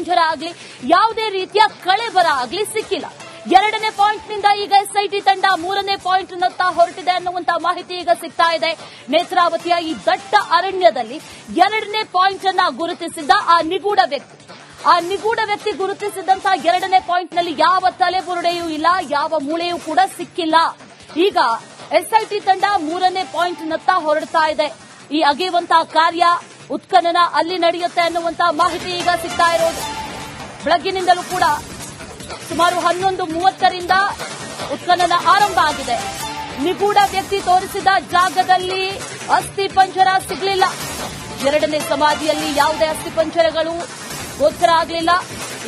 ಪಂಜರ ಆಗಲಿ ಯಾವುದೇ ರೀತಿಯ ಕಳೆಬರ ಆಗಲಿ ಸಿಕ್ಕಿಲ್ಲ. ಎರಡನೇ ಪಾಯಿಂಟ್ನಿಂದ ಈಗ ಎಸ್ಐಟಿ ತಂಡ ಮೂರನೇ ಪಾಯಿಂಟ್ ನತ್ತ ಹೊರಟಿದೆ ಅನ್ನುವಂತಹ ಮಾಹಿತಿ ಈಗ ಸಿಗ್ತಾ ಇದೆ. ನೇತ್ರಾವತಿಯ ಈ ದಟ್ಟ ಅರಣ್ಯದಲ್ಲಿ ಎರಡನೇ ಪಾಯಿಂಟ್ ಅನ್ನ ಗುರುತಿಸಿದ್ದ ಆ ನಿಗೂಢ ವ್ಯಕ್ತಿ. ಆ ನಿಗೂಢ ವ್ಯಕ್ತಿ ಗುರುತಿಸಿದಂತಹ ಎರಡನೇ ಪಾಯಿಂಟ್ನಲ್ಲಿ ಯಾವ ತಲೆಬುರುಡೆಯೂ ಇಲ್ಲ, ಯಾವ ಮೂಳೆಯೂ ಕೂಡ ಸಿಕ್ಕಿಲ್ಲ. ಈಗ ಎಸ್ಐಟಿ ತಂಡ ಮೂರನೇ ಪಾಯಿಂಟ್ ನತ್ತ ಹೊರಡ್ತಾ ಇದೆ. ಈ ಅಗೆಯುವಂತಹ ಕಾರ್ಯ ಉತ್ಖನನ ಅಲ್ಲಿ ನಡೆಯುತ್ತೆ ಅನ್ನುವಂತಹ ಮಾಹಿತಿ ಈಗ ಸಿಗ್ತಾ ಇರೋದು. ಬೆಳಗ್ಗಿನಿಂದಲೂ ಕೂಡ ಸುಮಾರು ಹನ್ನೊಂದು ಮೂವತ್ತರಿಂದ ಉತ್ಖನನ ಆರಂಭ ಆಗಿದೆ. ನಿಗೂಢ ವ್ಯಕ್ತಿ ತೋರಿಸಿದ ಜಾಗದಲ್ಲಿ ಅಸ್ಥಿ ಪಂಜರ ಸಿಗಲಿಲ್ಲ. ಎರಡನೇ ಸಮಾಧಿಯಲ್ಲಿ ಯಾವುದೇ ಅಸ್ಥಿ ಪಂಜರಗಳು ಗೋಚರ ಆಗಲಿಲ್ಲ.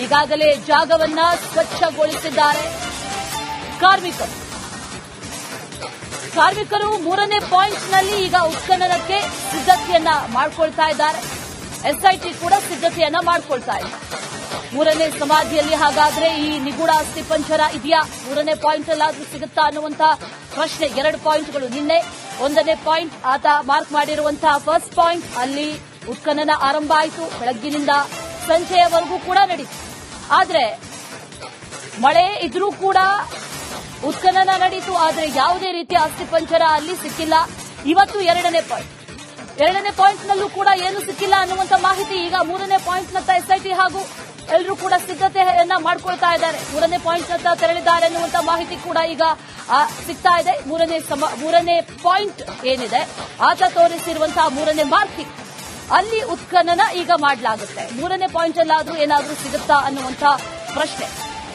ಈಗಾಗಲೇ ಜಾಗವನ್ನ ಸ್ವಚ್ಛಗೊಳಿಸಿದ್ದಾರೆ. ಕಾರ್ಮಿಕರು. ಕಾರ್ಮಿಕರು ಮೂರನೇ ಪಾಯಿಂಟ್ನಲ್ಲಿ ಈಗ ಉತ್ಖನನಕ್ಕೆ ಸಿದ್ಧತೆಯನ್ನ ಮಾಡ್ಕೊಳ್ತಾ ಇದ್ದಾರೆ. ಎಸ್ಐಟಿ ಕೂಡ ಸಿದ್ಧತೆಯನ್ನ ಮಾಡ್ಕೊಳ್ತಾ ಇದೆ. ಮೂರನೇ ಸಮಾಧಿಯಲ್ಲಿ ಹಾಗಾದ್ರೆ ಈ ನಿಗೂಢ ಅಸ್ಥಿ ಪಂಚರ ಇದೆಯಾ? ಮೂರನೇ ಪಾಯಿಂಟ್ ಅಲ್ಲಾದ್ರೂ ಸಿಗುತ್ತಾ ಅನ್ನುವಂತಹ ಪ್ರಶ್ನೆ. ಎರಡು ಪಾಯಿಂಟ್ಗಳು ನಿನ್ನೆ. ಒಂದನೇ ಪಾಯಿಂಟ್ ಆತ ಮಾರ್ಕ್ ಮಾಡಿರುವಂತಹ ಫಸ್ಟ್ ಪಾಯಿಂಟ್ ಅಲ್ಲಿ ಉತ್ಖನನ ಆರಂಭ ಆಯಿತು. ಬೆಳಗ್ಗಿನಿಂದ ಸಂಜೆಯವರೆಗೂ ಕೂಡ ನಡೀತು. ಆದ್ರೆ ಮಳೆ ಇದ್ರೂ ಕೂಡ ಉತ್ಖನನ ನಡೀತು. ಆದರೆ ಯಾವುದೇ ರೀತಿಯ ಅಸ್ಥಿಪಂಜರ ಅಲ್ಲಿ ಸಿಕ್ಕಿಲ್ಲ. ಇವತ್ತು ಎರಡನೇ ಪಾಯಿಂಟ್ ಎರಡನೇ ಪಾಯಿಂಟ್ ನಲ್ಲೂ ಕೂಡ ಏನು ಸಿಕ್ಕಿಲ್ಲ ಅನ್ನುವಂತ ಮಾಹಿತಿ ಈಗ ಮೂರನೇ ಪಾಯಿಂಟ್ ನತ್ತ ಎಸ್ಐಟಿ ಹಾಗೂ ಎಲ್ಲರೂ ಕೂಡ ಸಿದ್ಧತೆಯನ್ನ ಮಾಡ್ಕೊಳ್ತಾ ಇದ್ದಾರೆ. ಮೂರನೇ ಪಾಯಿಂಟ್ ನತ್ತ ತೆರಳಿದ್ದಾರೆ ಅನ್ನುವಂತ ಮಾಹಿತಿ ಕೂಡ ಈಗ ಸಿಗ್ತಾ ಇದೆ. ಮೂರನೇ ಮೂರನೇ ಪಾಯಿಂಟ್ ಏನಿದೆ, ಆತ ತೋರಿಸಿರುವಂತಹ ಮೂರನೇ ಮಾರ್ಕಿಂಗ್ ಅಲ್ಲಿ ಉತ್ಖನನ ಈಗ ಮಾಡಲಾಗುತ್ತೆ. ಮೂರನೇ ಪಾಯಿಂಟ್ ಅಲ್ಲಾದ್ರೂ ಏನಾದರೂ ಸಿಗುತ್ತಾ ಅನ್ನುವಂತ ಪ್ರಶ್ನೆ.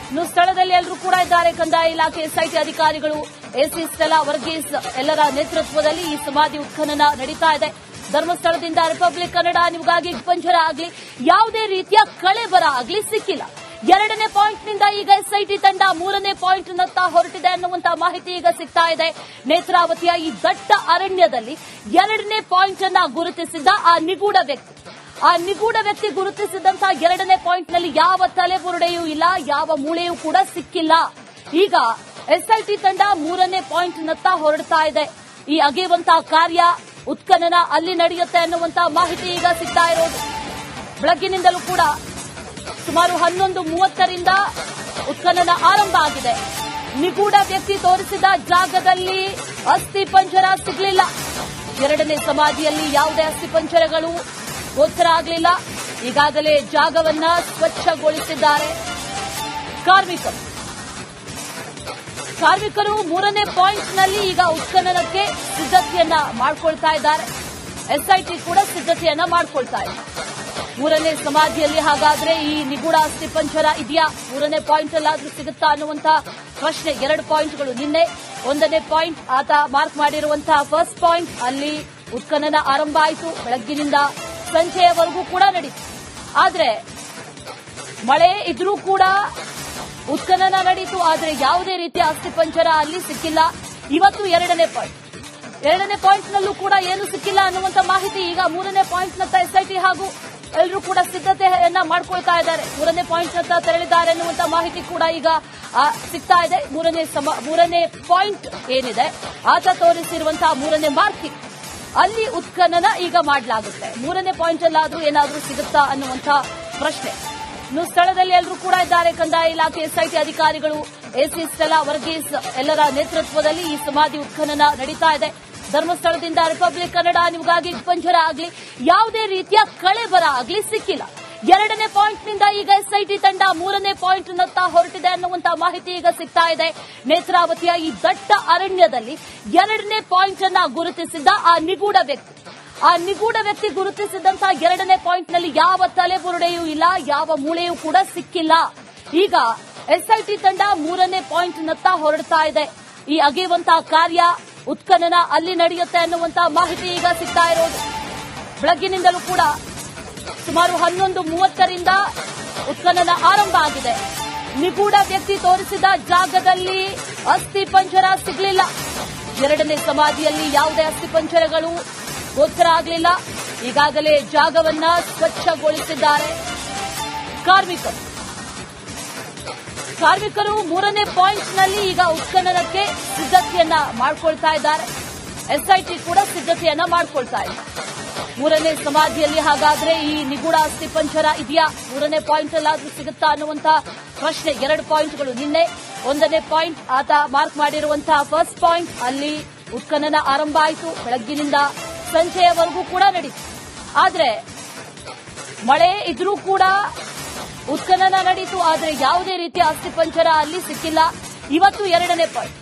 ಇನ್ನು ಸ್ಥಳದಲ್ಲಿ ಎಲ್ಲರೂ ಕೂಡ ಇದ್ದಾರೆ. ಕಂದಾಯ ಇಲಾಖೆ, ಎಸ್ಐಟಿ ಅಧಿಕಾರಿಗಳು ಎಸ್ಸಿ ಸ್ಟೆಲಾ ವರ್ಗೀಸ್ ಎಲ್ಲರ ನೇತೃತ್ವದಲ್ಲಿ ಈ ಸಮಾಧಿ ಉತ್ಖನನ ನಡೀತಾ ಇದೆ. ಧರ್ಮಸ್ಥಳದಿಂದ ರಿಪಬ್ಲಿಕ್ ಕನ್ನಡ, ನಿಮಗಾಗಿ ಪಂಜರ ಆಗಲಿ. ಯಾವುದೇ ರೀತಿಯ ಕಳೆ ಬರ ಆಗಲಿ ಸಿಕ್ಕಿಲ್ಲ. ಎರಡನೇ ಪಾಯಿಂಟ್ನಿಂದ ಈಗ ಎಸ್ಐಟಿ ತಂಡ ಮೂರನೇ ಪಾಯಿಂಟ್ ನತ್ತ ಹೊರಟಿದೆ ಅನ್ನುವಂತಹ ಮಾಹಿತಿ ಈಗ ಸಿಗ್ತಾ ಇದೆ. ನೇತ್ರಾವತಿಯ ಈ ದಟ್ಟ ಅರಣ್ಯದಲ್ಲಿ ಎರಡನೇ ಪಾಯಿಂಟ್ ಅನ್ನ ಗುರುತಿಸಿದ್ದ ಆ ನಿಗೂಢ ವ್ಯಕ್ತಿ. ಆ ನಿಗೂಢ ವ್ಯಕ್ತಿ ಗುರುತಿಸಿದಂತಹ ಎರಡನೇ ಪಾಯಿಂಟ್ನಲ್ಲಿ ಯಾವ ತಲೆಬುರುಡೆಯೂ ಇಲ್ಲ, ಯಾವ ಮೂಳೆಯೂ ಕೂಡ ಸಿಕ್ಕಿಲ್ಲ. ಈಗ ಎಸ್ಐಟಿ ತಂಡ ಮೂರನೇ ಪಾಯಿಂಟ್ ನತ್ತ ಹೊರಡ್ತಾ ಇದೆ. ಈ ಅಗೆಯುವಂತಹ ಕಾರ್ಯ ಉತ್ಖನನ ಅಲ್ಲಿ ನಡೆಯುತ್ತೆ ಅನ್ನುವಂತಹ ಮಾಹಿತಿ ಈಗ ಸಿಗ್ತಾ ಇರೋದು. ಬೆಳಗ್ಗಿನಿಂದಲೂ ಕೂಡ ಸುಮಾರು ಹನ್ನೊಂದು ಮೂವತ್ತರಿಂದ ಉತ್ಖನನ ಆರಂಭ ಆಗಿದೆ. ನಿಗೂಢ ವ್ಯಕ್ತಿ ತೋರಿಸಿದ ಜಾಗದಲ್ಲಿ ಅಸ್ಥಿ ಪಂಜರ ಸಿಗಲಿಲ್ಲ. ಎರಡನೇ ಸಮಾಧಿಯಲ್ಲಿ ಯಾವುದೇ ಅಸ್ಥಿ ಪಂಜರಗಳು ಗೋಚರ ಆಗಲಿಲ್ಲ. ಈಗಾಗಲೇ ಜಾಗವನ್ನ ಸ್ವಚ್ಛಗೊಳಿಸಿದ್ದಾರೆ. ಕಾರ್ಮಿಕರು. ಕಾರ್ಮಿಕರು ಮೂರನೇ ಪಾಯಿಂಟ್ನಲ್ಲಿ ಈಗ ಉತ್ಖನನಕ್ಕೆ ಸಿದ್ಧತೆಯನ್ನ ಮಾಡಿಕೊಳ್ತಾ ಇದ್ದಾರೆ. ಎಸ್ಐಟಿ ಕೂಡ ಸಿದ್ಧತೆಯನ್ನ ಮಾಡಿಕೊಳ್ತಾ ಇದೆ. ಮೂರನೇ ಸಮಾಧಿಯಲ್ಲಿ ಹಾಗಾದ್ರೆ ಈ ನಿಗೂಢ ಅಸ್ಥಿ ಪಂಚರ ಇದೆಯಾ? ಮೂರನೇ ಪಾಯಿಂಟ್ ಅಲ್ಲಾದ್ರೂ ಸಿಗುತ್ತಾ ಅನ್ನುವಂತಹ ಪ್ರಶ್ನೆ. ಎರಡು ಪಾಯಿಂಟ್ಗಳು ನಿನ್ನೆ. ಒಂದನೇ ಪಾಯಿಂಟ್ ಆತ ಮಾರ್ಕ್ ಮಾಡಿರುವಂತಹ ಫಸ್ಟ್ ಪಾಯಿಂಟ್. ಅಲ್ಲಿ ಉತ್ಖನನ ಆರಂಭ ಆಯಿತು. ಬೆಳಗ್ಗಿನಿಂದ ಸಂಜೆಯವರೆಗೂ ಕೂಡ ನಡೀತು. ಆದರೆ ಮಳೆ ಇದ್ರೂ ಕೂಡ ಉತ್ಖನನ ನಡೀತು. ಆದರೆ ಯಾವುದೇ ರೀತಿಯ ಅಸ್ಥಿಪಂಜರ ಅಲ್ಲಿ ಸಿಕ್ಕಿಲ್ಲ. ಇವತ್ತು ಎರಡನೇ ಪಾಯಿಂಟ್. ಎರಡನೇ ಪಾಯಿಂಟ್ ನಲ್ಲೂ ಕೂಡ ಏನು ಸಿಕ್ಕಿಲ್ಲ ಅನ್ನುವಂತ ಮಾಹಿತಿ ಈಗ ಮೂರನೇ ಪಾಯಿಂಟ್ ನತ್ತ ಎಸ್ಐಟಿ ಹಾಗೂ ಎಲ್ಲರೂ ಕೂಡ ಸಿದ್ಧತೆಯನ್ನ ಮಾಡ್ಕೊಳ್ತಾ ಇದ್ದಾರೆ. ಮೂರನೇ ಪಾಯಿಂಟ್ ನತ್ತ ತೆರಳಿದ್ದಾರೆ ಅನ್ನುವಂತ ಮಾಹಿತಿ ಕೂಡ ಈಗ ಸಿಗ್ತಾ ಇದೆ. ಮೂರನೇ ಮೂರನೇ ಪಾಯಿಂಟ್ ಏನಿದೆ? ಆತ ತೋರಿಸಿರುವಂತಹ ಮೂರನೇ ಮಾರ್ಕಿಂಗ್. ಅಲ್ಲಿ ಉತ್ಖನನ ಈಗ ಮಾಡಲಾಗುತ್ತೆ. ಮೂರನೇ ಪಾಯಿಂಟ್ ಅಲ್ಲಾದ್ರೂ ಏನಾದರೂ ಸಿಗುತ್ತಾ ಅನ್ನುವಂತಹ ಪ್ರಶ್ನೆ. ಇನ್ನು ಸ್ಥಳದಲ್ಲಿ ಎಲ್ಲರೂ ಕೂಡ ಇದ್ದಾರೆ. ಕಂದಾಯ ಇಲಾಖೆ, ಎಸ್ಐಟಿ ಅಧಿಕಾರಿಗಳು, ಎಸಿ ಸ್ಟೆಲಾ ವರ್ಗೀಸ್ ಎಲ್ಲರ ನೇತೃತ್ವದಲ್ಲಿ ಈ ಸಮಾಧಿ ಉತ್ಖನನ ನಡೀತಾ ಇದೆ. ಧರ್ಮಸ್ಥಳದಿಂದ ರಿಪಬ್ಲಿಕ್ ಕನ್ನಡ, ನಿಮಗಾಗಿ ಪಂಜರ ಆಗಲಿ. ಯಾವುದೇ ರೀತಿಯ ಕಳೆಬರ ಆಗಲಿ, ಸಿಕ್ಕಿಲ್ಲ. ಎರಡನೇ ಪಾಯಿಂಟ್ನಿಂದ ಈಗ ಎಸ್ಐಟಿ ತಂಡ ಮೂರನೇ ಪಾಯಿಂಟ್ ನತ್ತ ಹೊರಟಿದೆ ಅನ್ನುವಂತಹ ಮಾಹಿತಿ ಈಗ ಸಿಗ್ತಾ ಇದೆ. ನೇತ್ರಾವತಿಯ ಈ ದಟ್ಟ ಅರಣ್ಯದಲ್ಲಿ ಎರಡನೇ ಪಾಯಿಂಟ್ ಅನ್ನ ಗುರುತಿಸಿದ್ದ ಆ ನಿಗೂಢ ವ್ಯಕ್ತಿ. ಆ ನಿಗೂಢ ವ್ಯಕ್ತಿ ಗುರುತಿಸಿದಂತಹ ಎರಡನೇ ಪಾಯಿಂಟ್ನಲ್ಲಿ ಯಾವ ತಲೆಬುರುಡೆಯೂ ಇಲ್ಲ, ಯಾವ ಮೂಳೆಯೂ ಕೂಡ ಸಿಕ್ಕಿಲ್ಲ. ಈಗ ಎಸ್ಐಟಿ ತಂಡ ಮೂರನೇ ಪಾಯಿಂಟ್ ನತ್ತ ಹೊರಡ್ತಾ ಇದೆ. ಈ ಅಗೆಯುವಂತಹ ಕಾರ್ಯ ಉತ್ಖನನ ಅಲ್ಲಿ ನಡೆಯುತ್ತೆ ಅನ್ನುವಂತಹ ಮಾಹಿತಿ ಈಗ ಸಿಗ್ತಾ ಇರೋದು. ಬೆಳಗ್ಗಿನಿಂದಲೂ ಕೂಡ ಸುಮಾರು ಹನ್ನೊಂದು ಮೂವತ್ತರಿಂದ ಉತ್ಖನನ ಆರಂಭ ಆಗಿದೆ. ನಿಗೂಢ ವ್ಯಕ್ತಿ ತೋರಿಸಿದ ಜಾಗದಲ್ಲಿ ಅಸ್ಥಿ ಪಂಜರ ಸಿಗಲಿಲ್ಲ. ಎರಡನೇ ಸಮಾಧಿಯಲ್ಲಿ ಯಾವುದೇ ಅಸ್ಥಿ ಪಂಜರಗಳು ಗೋಚರ ಆಗಲಿಲ್ಲ. ಈಗಾಗಲೇ ಜಾಗವನ್ನ ಸ್ವಚ್ಛಗೊಳಿಸಿದ್ದಾರೆ. ಕಾರ್ಮಿಕರು. ಕಾರ್ಮಿಕರು ಮೂರನೇ ಪಾಯಿಂಟ್ನಲ್ಲಿ ಈಗ ಉತ್ಖನನಕ್ಕೆ ಸಿದ್ಧತೆಯನ್ನ ಮಾಡ್ಕೊಳ್ತಾ ಇದ್ದಾರೆ. ಎಸ್ಐಟಿ ಕೂಡ ಸಿದ್ಧತೆಯನ್ನ ಮಾಡ್ಕೊಳ್ತಾ ಇದೆ. ಮೂರನೇ ಸಮಾಧಿಯಲ್ಲಿ ಹಾಗಾದ್ರೆ ಈ ನಿಗೂಢ ಅಸ್ಥಿ ಪಂಚರ ಇದೆಯಾ? ಮೂರನೇ ಪಾಯಿಂಟ್ ಅಲ್ಲಾದ್ರೂ ಸಿಗುತ್ತಾ ಅನ್ನುವಂತಹ ಪ್ರಶ್ನೆ. ಎರಡು ಪಾಯಿಂಟ್ಗಳು ನಿನ್ನೆ. ಒಂದನೇ ಪಾಯಿಂಟ್ ಆತ ಮಾರ್ಕ್ ಮಾಡಿರುವಂತಹ ಫಸ್ಟ್ ಪಾಯಿಂಟ್ ಅಲ್ಲಿ ಉತ್ಖನನ ಆರಂಭ ಆಯಿತು. ಬೆಳಗ್ಗಿನಿಂದ ಸಂಜೆಯವರೆಗೂ ಕೂಡ ನಡೀತು. ಆದರೆ ಮಳೆ ಇದ್ರೂ ಕೂಡ ಉತ್ಖನನ ನಡೀತು. ಆದರೆ ಯಾವುದೇ ರೀತಿಯ ಅಸ್ಥಿಪಂಜರ ಅಲ್ಲಿ ಸಿಕ್ಕಿಲ್ಲ. ಇವತ್ತು ಎರಡನೇ ಪಾಯಿಂಟ್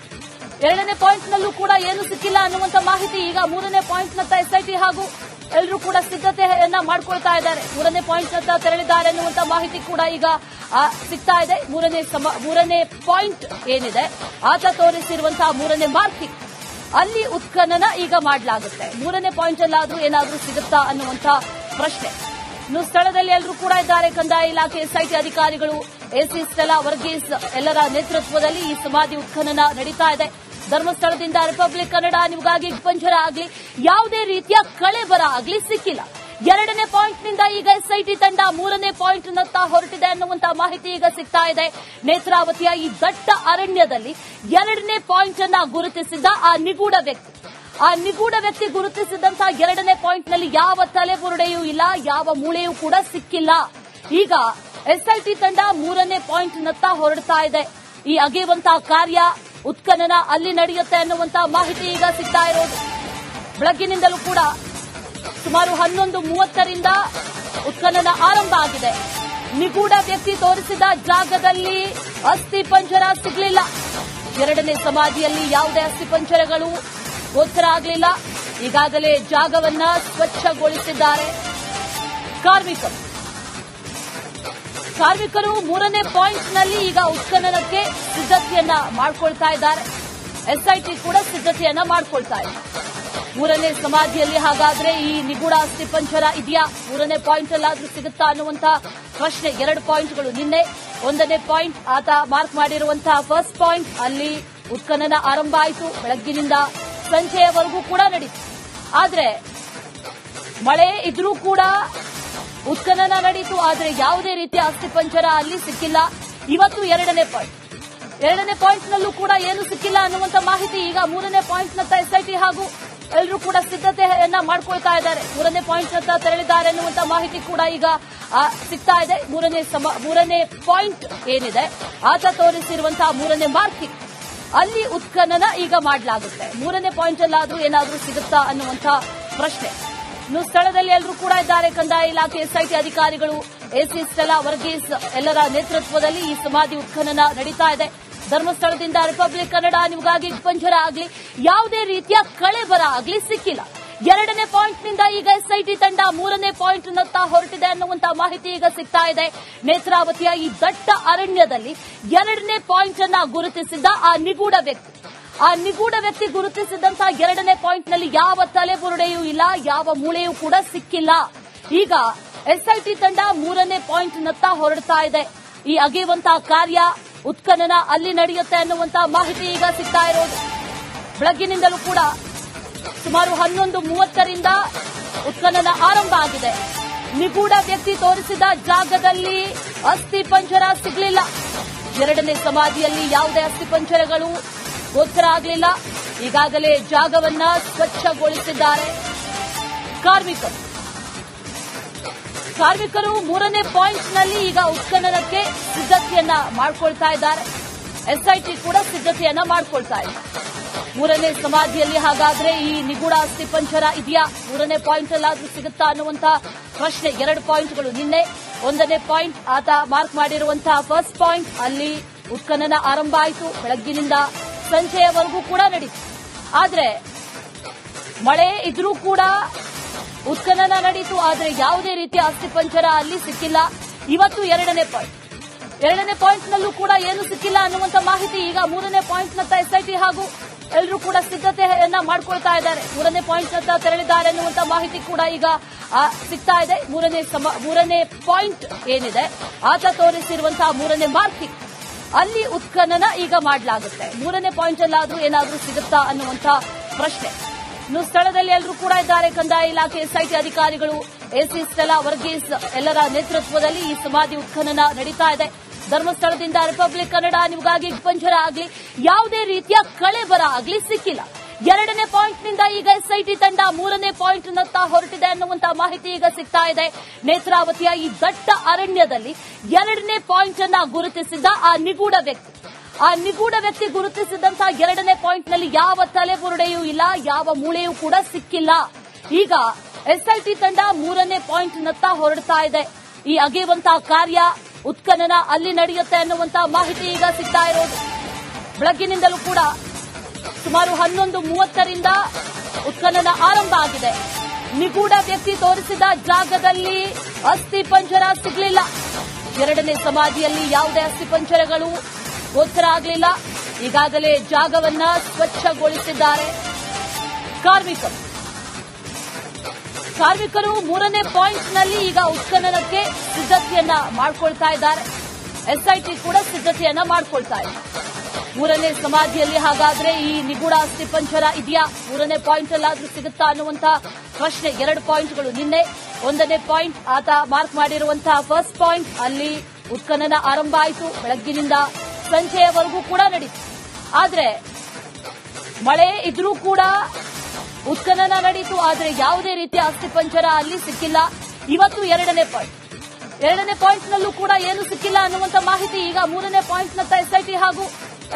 ಎರಡನೇ ಪಾಯಿಂಟ್ನಲ್ಲೂ ಕೂಡ ಏನು ಸಿಕ್ಕಿಲ್ಲ ಅನ್ನುವಂತ ಮಾಹಿತಿ ಈಗ ಮೂರನೇ ಪಾಯಿಂಟ್ನತ್ತ ಎಸ್ಐಟಿ ಹಾಗೂ ಎಲ್ಲರೂ ಕೂಡ ಸಿದ್ಧತೆಯನ್ನ ಮಾಡ್ಕೊಳ್ತಾ ಇದ್ದಾರೆ. ಮೂರನೇ ಪಾಯಿಂಟ್ ಅಂತ ತೆರಳಿದ್ದಾರೆ ಅನ್ನುವಂತ ಮಾಹಿತಿ ಕೂಡ ಈಗ ಸಿಗ್ತಾ ಇದೆ. ಮೂರನೇ ಮೂರನೇ ಪಾಯಿಂಟ್ ಏನಿದೆ? ಆತ ತೋರಿಸಿರುವಂತಹ ಮೂರನೇ ಮಾರ್ಕಿಂಗ್ ಅಲ್ಲಿ ಉತ್ಖನನ ಈಗ ಮಾಡಲಾಗುತ್ತೆ. ಮೂರನೇ ಪಾಯಿಂಟ್ ಅಲ್ಲಾದ್ರೂ ಏನಾದರೂ ಸಿಗುತ್ತಾ ಅನ್ನುವಂತ ಪ್ರಶ್ನೆ. ಇನ್ನು ಸ್ಥಳದಲ್ಲಿ ಎಲ್ಲರೂ ಕೂಡ ಇದ್ದಾರೆ. ಕಂದಾಯ ಇಲಾಖೆ ಎಸ್ಐಟಿ ಅಧಿಕಾರಿಗಳು ಎಸಿ ಸ್ಟೆಲಾ ವರ್ಗೀಸ್ ಎಲ್ಲರ ನೇತೃತ್ವದಲ್ಲಿ ಈ ಸಮಾಧಿ ಉತ್ಖನನ ನಡೀತಾ ಇದೆ. ಧರ್ಮಸ್ಥಳದಿಂದ ರಿಪಬ್ಲಿಕ್ ಕನ್ನಡ ನಿಮಗಾಗಿ ಪಂಜರ ಆಗಲಿ, ಯಾವುದೇ ರೀತಿಯ ಕಳೆಬರ ಆಗಲಿ ಸಿಕ್ಕಿಲ್ಲ. ಎರಡನೇ ಪಾಯಿಂಟ್ನಿಂದ ಈಗ ಎಸ್ಐಟಿ ತಂಡ ಮೂರನೇ ಪಾಯಿಂಟ್ ನತ್ತ ಹೊರಟಿದೆ ಅನ್ನುವಂತಹ ಮಾಹಿತಿ ಈಗ ಸಿಗ್ತಾ ಇದೆ. ನೇತ್ರಾವತಿಯ ಈ ದಟ್ಟ ಅರಣ್ಯದಲ್ಲಿ ಎರಡನೇ ಪಾಯಿಂಟ್ ಅನ್ನ ಗುರುತಿಸಿದ್ದ ಆ ನಿಗೂಢ ವ್ಯಕ್ತಿ. ಆ ನಿಗೂಢ ವ್ಯಕ್ತಿ ಗುರುತಿಸಿದಂತಹ ಎರಡನೇ ಪಾಯಿಂಟ್ನಲ್ಲಿ ಯಾವ ತಲೆಬುರುಡೆಯೂ ಇಲ್ಲ, ಯಾವ ಮೂಳೆಯೂ ಕೂಡ ಸಿಕ್ಕಿಲ್ಲ. ಈಗ ಎಸ್ಐಟಿ ತಂಡ ಮೂರನೇ ಪಾಯಿಂಟ್ ನತ್ತ ಹೊರಡ್ತಾ ಇದೆ. ಈ ಅಗೆಯುವಂತಹ ಕಾರ್ಯ ಉತ್ಖನನ ಅಲ್ಲಿ ನಡೆಯುತ್ತೆ ಅನ್ನುವಂತಹ ಮಾಹಿತಿ ಈಗ ಸಿಗ್ತಾ ಇರೋದು. ಬೆಳಗ್ಗಿನಿಂದಲೂ ಕೂಡ ಸುಮಾರು ಹನ್ನೊಂದು ಮೂವತ್ತರಿಂದ ಉತ್ಖನನ ಆರಂಭ ಆಗಿದೆ. ನಿಗೂಢ ವ್ಯಕ್ತಿ ತೋರಿಸಿದ ಜಾಗದಲ್ಲಿ ಅಸ್ಥಿ ಪಂಜರ ಸಿಗಲಿಲ್ಲ. ಎರಡನೇ ಸಮಾಧಿಯಲ್ಲಿ ಯಾವುದೇ ಅಸ್ಥಿ ಪಂಜರಗಳು ಗೋಚರ ಆಗಲಿಲ್ಲ. ಈಗಾಗಲೇ ಜಾಗವನ್ನ ಸ್ವಚ್ಛಗೊಳಿಸಿದ್ದಾರೆ. ಕಾರ್ಮಿಕರು. ಕಾರ್ಮಿಕರು ಮೂರನೇ ಪಾಯಿಂಟ್ನಲ್ಲಿ ಈಗ ಉತ್ಖನನಕ್ಕೆ ಸಿದ್ಧತೆಯನ್ನ ಮಾಡಿಕೊಳ್ತಾ ಇದ್ದಾರೆ. ಎಸ್ಐಟಿ ಕೂಡ ಸಿದ್ಧತೆಯನ್ನ ಮಾಡಿಕೊಳ್ತಾ ಇದೆ. ಮೂರನೇ ಸಮಾಧಿಯಲ್ಲಿ ಹಾಗಾದ್ರೆ ಈ ನಿಗೂಢ ಅಸ್ಥಿ ಪಂಚರ ಇದೆಯಾ? ಮೂರನೇ ಪಾಯಿಂಟ್ ಅಲ್ಲಾದ್ರೂ ಸಿಗುತ್ತಾ ಅನ್ನುವಂತಹ ಪ್ರಶ್ನೆ. ಎರಡು ಪಾಯಿಂಟ್ಗಳು ನಿನ್ನೆ. ಒಂದನೇ ಪಾಯಿಂಟ್ ಆತ ಮಾರ್ಕ್ ಮಾಡಿರುವಂತಹ ಫಸ್ಟ್ ಪಾಯಿಂಟ್ ಅಲ್ಲಿ ಉತ್ಖನನ ಆರಂಭ ಆಯಿತು. ಬೆಳಗ್ಗಿನಿಂದ ಸಂಜೆಯವರೆಗೂ ಕೂಡ ನಡೀತು. ಆದರೆ ಮಳೆ ಇದ್ರೂ ಕೂಡ ಉತ್ಖನನ ನಡೀತು, ಆದರೆ ಯಾವುದೇ ರೀತಿಯ ಅಸ್ಥಿಪಂಜರ ಅಲ್ಲಿ ಸಿಕ್ಕಿಲ್ಲ. ಇವತ್ತು ಎರಡನೇ ಪಾಯಿಂಟ್. ಎರಡನೇ ಪಾಯಿಂಟ್ ನಲ್ಲೂ ಕೂಡ ಏನು ಸಿಕ್ಕಿಲ್ಲ ಅನ್ನುವಂತ ಮಾಹಿತಿ ಈಗ ಮೂರನೇ ಪಾಯಿಂಟ್ ನತ್ತ ಎಸ್ಐಟಿ ಹಾಗೂ ಎಲ್ಲರೂ ಕೂಡ ಸಿದ್ಧತೆಯನ್ನ ಮಾಡ್ಕೊಳ್ತಾ ಇದ್ದಾರೆ. ಮೂರನೇ ಪಾಯಿಂಟ್ ನತ್ತ ತೆರಳಿದ್ದಾರೆ ಅನ್ನುವಂತ ಮಾಹಿತಿ ಕೂಡ ಈಗ ಸಿಗ್ತಾ ಇದೆ. ಮೂರನೇ ಮೂರನೇ ಪಾಯಿಂಟ್ ಏನಿದೆ, ಆತ ತೋರಿಸಿರುವಂತಹ ಮೂರನೇ ಮಾರ್ಕಿಂಗ್ ಅಲ್ಲಿ ಉತ್ಖನನ ಈಗ ಮಾಡಲಾಗುತ್ತೆ. ಮೂರನೇ ಪಾಯಿಂಟ್ ಅಲ್ಲಾದ್ರೂ ಏನಾದರೂ ಸಿಗುತ್ತಾ ಅನ್ನುವಂತ ಪ್ರಶ್ನೆ. ಇನ್ನು ಸ್ಥಳದಲ್ಲಿ ಎಲ್ಲರೂ ಕೂಡ ಇದ್ದಾರೆ. ಕಂದಾಯ ಇಲಾಖೆ, ಎಸ್ಐಟಿ ಅಧಿಕಾರಿಗಳು ಎಸ್ಸಿ ಸ್ಟೆಲಾ ವರ್ಗೀಸ್ ಎಲ್ಲರ ನೇತೃತ್ವದಲ್ಲಿ ಈ ಸಮಾಧಿ ಉತ್ಖನನ ನಡೀತಾ ಇದೆ. ಧರ್ಮಸ್ಥಳದಿಂದ ರಿಪಬ್ಲಿಕ್ ಕನ್ನಡ ನಿಮಗಾಗಿ ಪಂಜರ ಆಗಲಿ. ಯಾವುದೇ ರೀತಿಯ ಕಳೆಬರ ಆಗಲಿ ಸಿಕ್ಕಿಲ್ಲ. ಎರಡನೇ ಪಾಯಿಂಟ್ನಿಂದ ಈಗ ಎಸ್ಐಟಿ ತಂಡ ಮೂರನೇ ಪಾಯಿಂಟ್ ನತ್ತ ಹೊರಟಿದೆ ಅನ್ನುವಂತಹ ಮಾಹಿತಿ ಈಗ ಸಿಗ್ತಾ ಇದೆ. ನೇತ್ರಾವತಿಯ ಈ ದಟ್ಟ ಅರಣ್ಯದಲ್ಲಿ ಎರಡನೇ ಪಾಯಿಂಟ್ ಅನ್ನ ಗುರುತಿಸಿದ್ದ ಆ ನಿಗೂಢ ವ್ಯಕ್ತಿ. ಆ ನಿಗೂಢ ವ್ಯಕ್ತಿ ಗುರುತಿಸಿದಂತಹ ಎರಡನೇ ಪಾಯಿಂಟ್ನಲ್ಲಿ ಯಾವ ತಲೆಬುರುಡೆಯೂ ಇಲ್ಲ, ಯಾವ ಮೂಳೆಯೂ ಕೂಡ ಸಿಕ್ಕಿಲ್ಲ. ಈಗ ಎಸ್ಐಟಿ ತಂಡ ಮೂರನೇ ಪಾಯಿಂಟ್ ನತ್ತ ಹೊರಡ್ತಾ ಇದೆ. ಈ ಅಗೆಯುವಂತಹ ಕಾರ್ಯ ಉತ್ಖನನ ಅಲ್ಲಿ ನಡೆಯುತ್ತೆ ಅನ್ನುವಂತಹ ಮಾಹಿತಿ ಈಗ ಸಿಗ್ತಾ ಇರೋದು. ಬೆಳಗ್ಗಿನಿಂದಲೂ ಕೂಡ ಸುಮಾರು ಹನ್ನೊಂದು ಮೂವತ್ತರಿಂದ ಉತ್ಖನನ ಆರಂಭ ಆಗಿದೆ. ನಿಗೂಢ ವ್ಯಕ್ತಿ ತೋರಿಸಿದ ಜಾಗದಲ್ಲಿ ಅಸ್ಥಿ ಪಂಜರ ಸಿಗಲಿಲ್ಲ. ಎರಡನೇ ಸಮಾಧಿಯಲ್ಲಿ ಯಾವುದೇ ಅಸ್ಥಿ ಪಂಜರಗಳು ಗೋಚರ ಆಗಲಿಲ್ಲ. ಈಗಾಗಲೇ ಜಾಗವನ್ನ ಸ್ವಚ್ಛಗೊಳಿಸಿದ್ದಾರೆ. ಕಾರ್ಮಿಕರು. ಕಾರ್ಮಿಕರು ಮೂರನೇ ಪಾಯಿಂಟ್ನಲ್ಲಿ ಈಗ ಉತ್ಖನನಕ್ಕೆ ಸಿದ್ಧತೆಯನ್ನ ಮಾಡಿಕೊಳ್ತಾ ಇದ್ದಾರೆ. ಎಸ್ಐಟಿ ಕೂಡ ಸಿದ್ಧತೆಯನ್ನ ಮಾಡ್ಕೊಳ್ತಾ ಇದೆ. ಮೂರನೇ ಸಮಾಧಿಯಲ್ಲಿ ಹಾಗಾದ್ರೆ ಈ ನಿಗೂಢ ಅಸ್ಥಿ ಪಂಚರ ಇದೆಯಾ? ಮೂರನೇ ಪಾಯಿಂಟ್ ಅಲ್ಲಾದ್ರೂ ಸಿಗುತ್ತಾ ಅನ್ನುವಂತಹ ಪ್ರಶ್ನೆ ಎರಡು ಪಾಯಿಂಟ್ಗಳು ನಿನ್ನೆ. ಒಂದನೇ ಪಾಯಿಂಟ್ ಆತ ಮಾರ್ಕ್ ಮಾಡಿರುವಂತಹ ಫಸ್ಟ್ ಪಾಯಿಂಟ್. ಅಲ್ಲಿ ಉತ್ಖನನ ಆರಂಭ ಆಯಿತು. ಬೆಳಗ್ಗಿನಿಂದ ಸಂಜೆಯವರೆಗೂ ಕೂಡ ನಡೀತು. ಆದರೆ ಮಳೆ ಇದ್ರೂ ಕೂಡ ಉತ್ಖನನ ನಡೀತು. ಆದರೆ ಯಾವುದೇ ರೀತಿಯ ಅಸ್ಥಿಪಂಜರ ಅಲ್ಲಿ ಸಿಕ್ಕಿಲ್ಲ. ಇವತ್ತು ಎರಡನೇ ಪಾಯಿಂಟ್ ಎರಡನೇ ಪಾಯಿಂಟ್ನಲ್ಲೂ ಕೂಡ ಏನು ಸಿಕ್ಕಿಲ್ಲ ಅನ್ನುವಂತ ಮಾಹಿತಿ ಈಗ ಮೂರನೇ ಪಾಯಿಂಟ್ ನತ್ತ ಎಸ್ಐಟಿ ಹಾಗೂ ಎಲ್ಲರೂ ಕೂಡ ಸಿದ್ಧತೆಯನ್ನ ಮಾಡ್ಕೊಳ್ತಾ ಇದ್ದಾರೆ. ಮೂರನೇ ಪಾಯಿಂಟ್ ನತ್ತ ತೆರಳಿದ್ದಾರೆ ಅನ್ನುವಂತ ಮಾಹಿತಿ ಕೂಡ ಈಗ ಸಿಗ್ತಾ ಇದೆ. ಮೂರನೇ ಮೂರನೇ ಪಾಯಿಂಟ್ ಏನಿದೆ? ಆತ ತೋರಿಸಿರುವಂತಹ ಮೂರನೇ ಮಾರ್ಕಿಂಗ್. ಅಲ್ಲಿ ಉತ್ಖನನ ಈಗ ಮಾಡಲಾಗುತ್ತೆ. ಮೂರನೇ ಪಾಯಿಂಟ್ ಅಲ್ಲಾದ್ರೂ ಏನಾದರೂ ಸಿಗುತ್ತಾ ಅನ್ನುವಂತ ಪ್ರಶ್ನೆ. ಇನ್ನು ಸ್ಥಳದಲ್ಲಿ ಎಲ್ಲರೂ ಕೂಡ ಇದ್ದಾರೆ. ಕಂದಾಯ ಇಲಾಖೆ, ಎಸ್ಐಟಿ ಅಧಿಕಾರಿಗಳು, ಎಸಿ ಸ್ಥಳ, ವರ್ಗೀಸ್ ಎಲ್ಲರ ನೇತೃತ್ವದಲ್ಲಿ ಈ ಸಮಾಧಿ ಉತ್ಖನನ ನಡೀತಾ ಇದೆ. ಧರ್ಮಸ್ಥಳದಿಂದ ರಿಪಬ್ಲಿಕ್ ಕನ್ನಡ, ನಿಮಗಾಗಿ ಪಂಚರ ಆಗಲಿ, ಯಾವುದೇ ರೀತಿಯ ಕಳೆಬರ ಆಗಲಿ ಸಿಕ್ಕಿಲ್ಲ. ಎರಡನೇ ಪಾಯಿಂಟ್ನಿಂದ ಈಗ ಎಸ್ಐಟಿ ತಂಡ ಮೂರನೇ ಪಾಯಿಂಟ್ ನತ್ತ ಹೊರಟಿದೆ ಅನ್ನುವಂತಹ ಮಾಹಿತಿ ಈಗ ಸಿಗ್ತಾ ಇದೆ. ನೇತ್ರಾವತಿಯ ಈ ದಟ್ಟ ಅರಣ್ಯದಲ್ಲಿ ಎರಡನೇ ಪಾಯಿಂಟ್ ಅನ್ನ ಗುರುತಿಸಿದ್ದ ಆ ನಿಗೂಢ ವ್ಯಕ್ತಿ. ಆ ನಿಗೂಢ ವ್ಯಕ್ತಿ ಗುರುತಿಸಿದಂತಹ ಎರಡನೇ ಪಾಯಿಂಟ್ನಲ್ಲಿ ಯಾವ ತಲೆಬುರುಡೆಯೂ ಇಲ್ಲ, ಯಾವ ಮೂಳೆಯೂ ಕೂಡ ಸಿಕ್ಕಿಲ್ಲ. ಈಗ ಎಸ್ಐಟಿ ತಂಡ ಮೂರನೇ ಪಾಯಿಂಟ್ ನತ್ತ ಹೊರಡ್ತಾ ಇದೆ. ಈ ಅಗೆಯುವಂತಹ ಕಾರ್ಯ ಉತ್ಖನನ ಅಲ್ಲಿ ನಡೆಯುತ್ತೆ ಅನ್ನುವಂತಹ ಮಾಹಿತಿ ಈಗ ಸಿಗ್ತಾ ಇರೋದು. ಬೆಳಗ್ಗಿನಿಂದಲೂ ಕೂಡ ಸುಮಾರು ಹನ್ನೊಂದು ಮೂವತ್ತರಿಂದ ಉತ್ಖನನ ಆರಂಭ ಆಗಿದೆ. ನಿಗೂಢ ವ್ಯಕ್ತಿ ತೋರಿಸಿದ ಜಾಗದಲ್ಲಿ ಅಸ್ಥಿ ಪಂಜರ ಸಿಗಲಿಲ್ಲ. ಎರಡನೇ ಸಮಾಧಿಯಲ್ಲಿ ಯಾವುದೇ ಅಸ್ಥಿ ಪಂಜರಗಳು ಗೋಚರ ಆಗಲಿಲ್ಲ. ಈಗಾಗಲೇ ಜಾಗವನ್ನ ಸ್ವಚ್ಛಗೊಳಿಸಿದ್ದಾರೆ. ಕಾರ್ಮಿಕರು. ಕಾರ್ಮಿಕರು ಮೂರನೇ ಪಾಯಿಂಟ್ನಲ್ಲಿ ಈಗ ಉತ್ಖನನಕ್ಕೆ ಸಿದ್ಧತೆಯನ್ನ ಮಾಡಿಕೊಳ್ತಾ ಇದ್ದಾರೆ. ಎಸ್ಐಟಿ ಕೂಡ ಸಿದ್ಧತೆಯನ್ನ ಮಾಡ್ಕೊಳ್ತಾ ಇದೆ. ಮೂರನೇ ಸಮಾಧಿಯಲ್ಲಿ ಹಾಗಾದ್ರೆ ಈ ನಿಗೂಢ ಅಸ್ಥಿ ಪಂಚರ ಇದೆಯಾ? ಮೂರನೇ ಪಾಯಿಂಟ್ ಅಲ್ಲಾದ್ರೂ ಸಿಗುತ್ತಾ ಅನ್ನುವಂತಹ ಪ್ರಶ್ನೆ. ಎರಡು ಪಾಯಿಂಟ್ಗಳು ನಿನ್ನೆ. ಒಂದನೇ ಪಾಯಿಂಟ್ ಆತ ಮಾರ್ಕ್ ಮಾಡಿರುವಂತಹ ಫಸ್ಟ್ ಪಾಯಿಂಟ್ ಅಲ್ಲಿ ಉತ್ಖನನ ಆರಂಭ ಆಯಿತು. ಬೆಳಗ್ಗಿನಿಂದ ಸಂಜೆಯವರೆಗೂ ಕೂಡ ನಡೀತು. ಆದ್ರೆ ಮಳೆ ಇದ್ರೂ ಕೂಡ ಉತ್ಖನನ ನಡೀತು. ಆದರೆ ಯಾವುದೇ ರೀತಿಯ ಅಸ್ಥಿಪಂಜರ ಅಲ್ಲಿ ಸಿಕ್ಕಿಲ್ಲ. ಇವತ್ತು ಎರಡನೇ ಪಾಯಿಂಟ್ ಎರಡನೇ ಪಾಯಿಂಟ್ನಲ್ಲೂ ಕೂಡ ಏನು ಸಿಕ್ಕಿಲ್ಲ ಅನ್ನುವಂತ ಮಾಹಿತಿ ಈಗ ಮೂರನೇ ಪಾಯಿಂಟ್ನತ್ತ ಎಸ್ಐಟಿ ಹಾಗೂ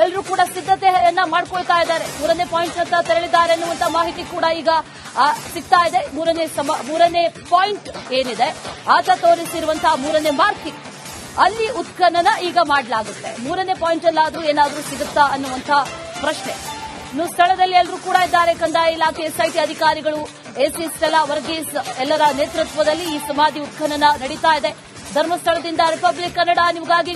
ಎಲ್ಲರೂ ಕೂಡ ಸಿದ್ಧತೆಯನ್ನ ಮಾಡ್ಕೊಳ್ತಾ ಇದ್ದಾರೆ. ಮೂರನೇ ಪಾಯಿಂಟ್ ಅಂತ ತೆರಳಿದ್ದಾರೆ ಅನ್ನುವಂತ ಮಾಹಿತಿ ಕೂಡ ಈಗ ಸಿಗ್ತಾ ಇದೆ. ಮೂರನೇ ಮೂರನೇ ಪಾಯಿಂಟ್ ಏನಿದೆ? ಆತ ತೋರಿಸಿರುವಂತಹ ಮೂರನೇ ಮಾರ್ಕಿಂಗ್ ಅಲ್ಲಿ ಉತ್ಖನನ ಈಗ ಮಾಡಲಾಗುತ್ತೆ. ಮೂರನೇ ಪಾಯಿಂಟ್ ಅಲ್ಲಾದ್ರೂ ಏನಾದರೂ ಸಿಗುತ್ತಾ ಅನ್ನುವಂತಹ ಪ್ರಶ್ನೆ. ಇನ್ನು ಸ್ಥಳದಲ್ಲಿ ಎಲ್ಲರೂ ಕೂಡ ಇದ್ದಾರೆ. ಕಂದಾಯ ಇಲಾಖೆ ಎಸ್ಐಟಿ ಅಧಿಕಾರಿಗಳು ಎಸಿ ಸ್ಟೆಲಾ ವರ್ಗೀಸ್ ಎಲ್ಲರ ನೇತೃತ್ವದಲ್ಲಿ ಈ ಸಮಾಧಿ ಉತ್ಖನನ ನಡೀತಾ ಇದೆ. ಧರ್ಮಸ್ಥಳದಿಂದ ರಿಪಬ್ಲಿಕ್ ಕನ್ನಡ ನಿಮಗಾಗಿ